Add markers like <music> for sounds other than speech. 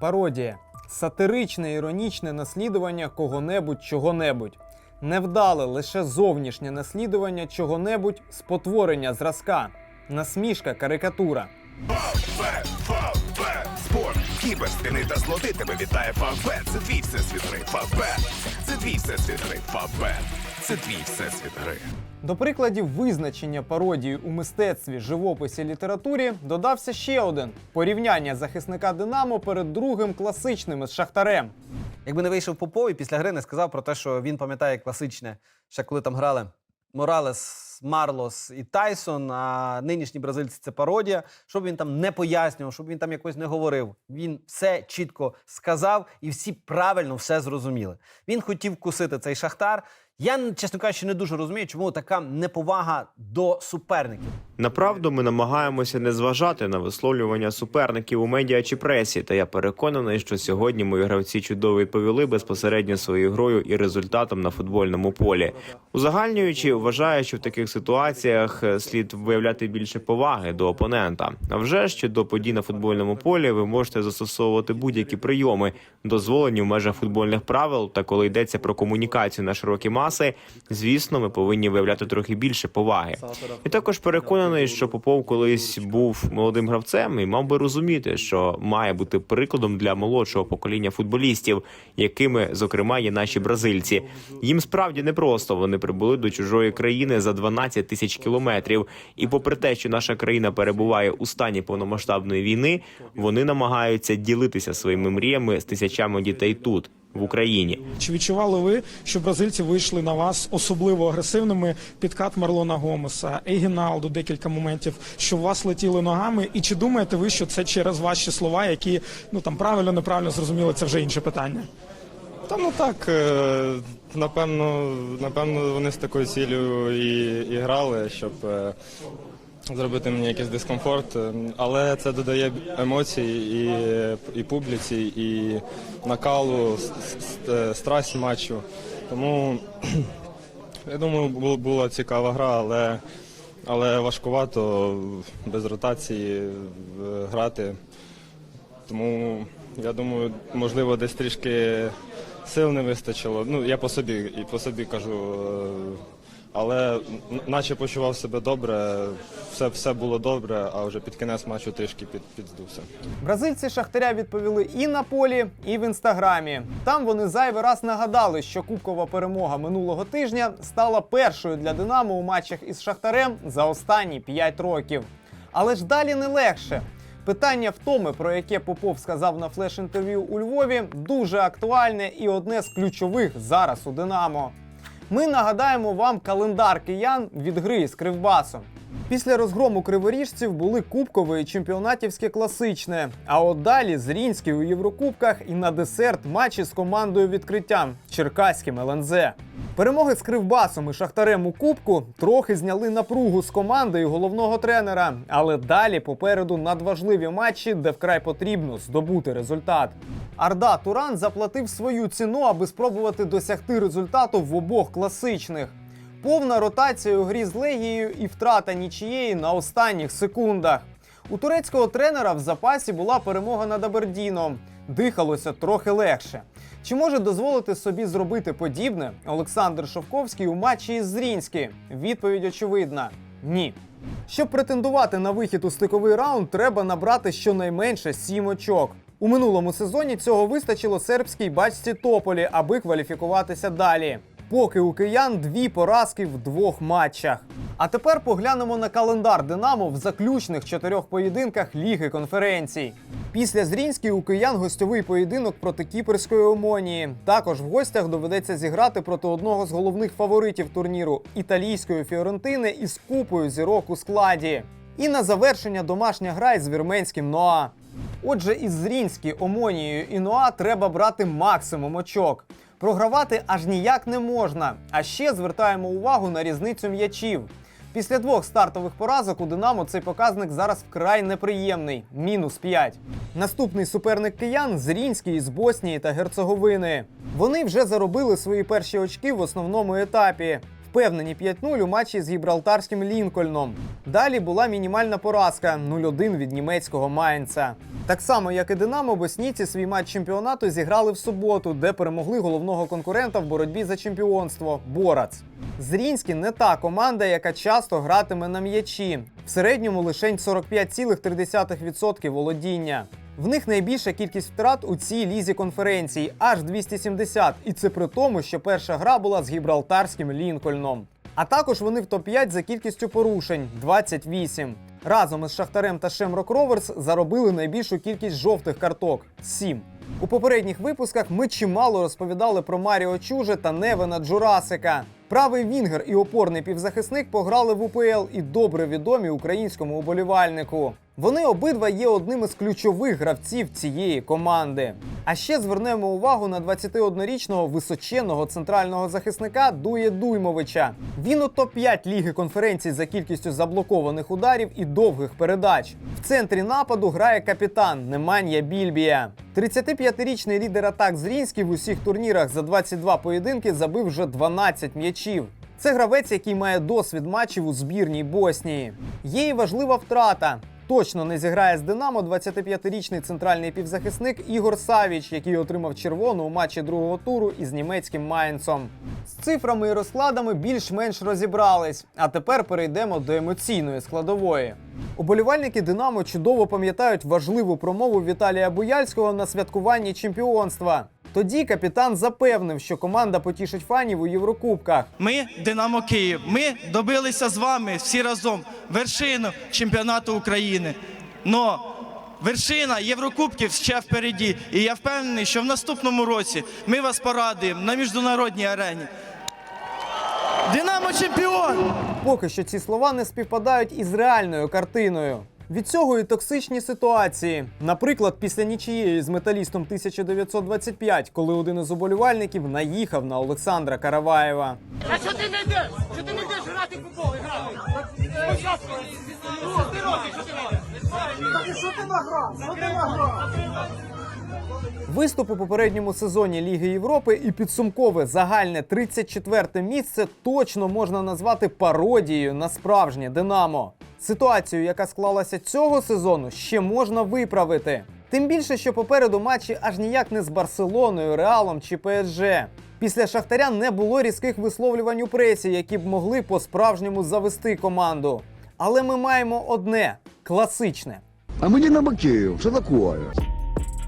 Пародія сатиричне іронічне наслідування кого-небудь чого-небудь. Невдале лише зовнішнє наслідування чого-небудь спотворення зразка. Насмішка карикатура. Спорт, кібер, стіни та злоти тебе вітає Фавбет. Це твій всесвіт гри. Фавбет. Це твій всесвіт гри. Це твій всесвіт гри. До прикладів визначення пародії у мистецтві, живописі, літературі додався ще один порівняння захисника Динамо перед другим класичним із Шахтарем. Якби не вийшов Попов і після гри не сказав про те, що він пам'ятає класичне, ще коли там грали Моралес, Марлос і Тайсон, а нинішні бразильці це пародія. Щоб він там не пояснював, щоб він там якось не говорив. Він все чітко сказав, і всі правильно все зрозуміли. Він хотів кусити цей шахтар. Я, чесно кажучи, не дуже розумію, чому така неповага до суперників. Направду ми намагаємося не зважати на висловлювання суперників у медіа чи пресі. Та я переконаний, що сьогодні мої гравці чудово відповіли безпосередньо своєю грою і результатом на футбольному полі. Узагальнюючи, вважаю, що в таких ситуаціях е, слід виявляти більше поваги до опонента. А вже що до подій на футбольному полі ви можете застосовувати будь-які прийоми, дозволені в межах футбольних правил. Та коли йдеться про комунікацію на широкі маси, звісно, ми повинні виявляти трохи більше поваги. І також переконаний, що Попов колись був молодим гравцем і мав би розуміти, що має бути прикладом для молодшого покоління футболістів, якими, зокрема, є наші бразильці. Їм справді непросто. Вони прибули до чужої країни за 12 тисяч кілометрів. І попри те, що наша країна перебуває у стані повномасштабної війни, вони намагаються ділитися своїми мріями з тисячами дітей тут, в Україні. Чи відчували ви, що бразильці вийшли на вас особливо агресивними? Підкат Марлона Гомеса, Егіналду, декілька моментів, що вас летіли ногами. І чи думаєте ви, що це через ваші слова, які ну там правильно, неправильно зрозуміли, це вже інше питання? Та ну так, е, напевно, напевно, вони з такою цілею і, і грали, щоб е, зробити мені якийсь дискомфорт. Е, Але це додає емоцій і, і публіці, і накалу, е, страсть матчу. Тому <clears throat> я думаю, була цікава гра, але, але важкувато без ротації е, грати. Тому я думаю, можливо, десь трішки сил не вистачило. Ну, я по собі і по собі кажу. Але наче почував себе добре, все, все було добре, а вже під кінець матчу трішки під, підздувся. Бразильці Шахтаря відповіли і на полі, і в інстаграмі. Там вони зайвий раз нагадали, що кубкова перемога минулого тижня стала першою для Динамо у матчах із Шахтарем за останні 5 років. Але ж далі не легше. Питання втоми, про яке Попов сказав на флеш-інтерв'ю у Львові, дуже актуальне і одне з ключових зараз у Динамо. Ми нагадаємо вам календар киян від гри з Кривбасом. Після розгрому криворіжців були кубкове і чемпіонатівське класичне. А от далі Зрінський у Єврокубках і на десерт матчі з командою відкриття Черкаським ЛНЗ. Перемоги з Кривбасом і Шахтарем у Кубку трохи зняли напругу з команди і головного тренера. Але далі попереду надважливі матчі, де вкрай потрібно здобути результат. Арда Туран заплатив свою ціну, аби спробувати досягти результату в обох класичних. Повна ротація у грі з Легією і втрата нічієї на останніх секундах. У турецького тренера в запасі була перемога над Абердіном. Дихалося трохи легше. Чи може дозволити собі зробити подібне Олександр Шовковський у матчі із Зрінський? Відповідь очевидна: ні. Щоб претендувати на вихід у стиковий раунд, треба набрати щонайменше 7 очок. У минулому сезоні цього вистачило сербській бачці Тополі, аби кваліфікуватися далі. Поки у киян дві поразки в двох матчах. А тепер поглянемо на календар Динамо в заключних чотирьох поєдинках Ліги конференцій. Після Зрінській у киян гостьовий поєдинок проти кіперської омонії. Також в гостях доведеться зіграти проти одного з головних фаворитів турніру італійської Фіорентини із купою зірок у складі. І на завершення домашня гра із вірменським Ноа. Отже, із Зрінські, Омонією і Ноа треба брати максимум очок. Програвати аж ніяк не можна. А ще звертаємо увагу на різницю м'ячів. Після двох стартових поразок у Динамо цей показник зараз вкрай неприємний мінус 5. Наступний суперник киян Зрінський із Боснії та Герцеговини. Вони вже заробили свої перші очки в основному етапі. Впевнені 5-0 у матчі з гібралтарським Лінкольном. Далі була мінімальна поразка 0-1 від німецького Майнца. Так само, як і Динамо, боснійці свій матч чемпіонату зіграли в суботу, де перемогли головного конкурента в боротьбі за чемпіонство Борац. Зрінський не та команда, яка часто гратиме на м'ячі. В середньому лишень 45,3% володіння. В них найбільша кількість втрат у цій лізі конференцій аж 270, і це при тому, що перша гра була з гібралтарським Лінкольном. А також вони в топ-5 за кількістю порушень 28. Разом із Шахтарем та Шемрок Роверс заробили найбільшу кількість жовтих карток сім. У попередніх випусках ми чимало розповідали про Маріо Чуже та Невена Джурасика. Правий вінгер і опорний півзахисник пограли в УПЛ і добре відомі українському уболівальнику. Вони обидва є одним із ключових гравців цієї команди. А ще звернемо увагу на 21-річного височенного центрального захисника Дує Дуймовича. Він у топ-5 ліги конференцій за кількістю заблокованих ударів і довгих передач. В центрі нападу грає капітан Неманія Більбія. 35-річний лідер атак Зрінський в усіх турнірах за 22 поєдинки забив вже 12 м'ячів. Це гравець, який має досвід матчів у збірній Боснії. Є і важлива втрата. Точно не зіграє з Динамо 25-річний центральний півзахисник Ігор Савіч, який отримав червону у матчі другого туру із німецьким Майнцом. З цифрами і розкладами більш-менш розібрались. А тепер перейдемо до емоційної складової. Уболівальники Динамо чудово пам'ятають важливу промову Віталія Буяльського на святкуванні чемпіонства. Тоді капітан запевнив, що команда потішить фанів у Єврокубках. Ми Динамо Київ. Ми добилися з вами всі разом вершину чемпіонату України. Но вершина Єврокубків ще впереді. І я впевнений, що в наступному році ми вас порадуємо на міжнародній арені. Динамо чемпіон! Поки що ці слова не співпадають із реальною картиною. Від цього і токсичні ситуації. Наприклад, після нічиєї з металістом 1925, коли один із уболівальників наїхав на Олександра Караваєва. А що ти не йдеш? Що ти не йдеш грати в футбол грати? Спочатку. Що ти робиш? Що ти робиш? Так і що ти награв? Що ти награв? Виступ у попередньому сезоні Ліги Європи і підсумкове загальне 34-те місце точно можна назвати пародією на справжнє Динамо. Ситуацію, яка склалася цього сезону, ще можна виправити. Тим більше, що попереду матчі аж ніяк не з Барселоною, Реалом чи ПСЖ. Після Шахтаря не було різких висловлювань у пресі, які б могли по-справжньому завести команду. Але ми маємо одне класичне. А мы Динамо Киев. Что такое?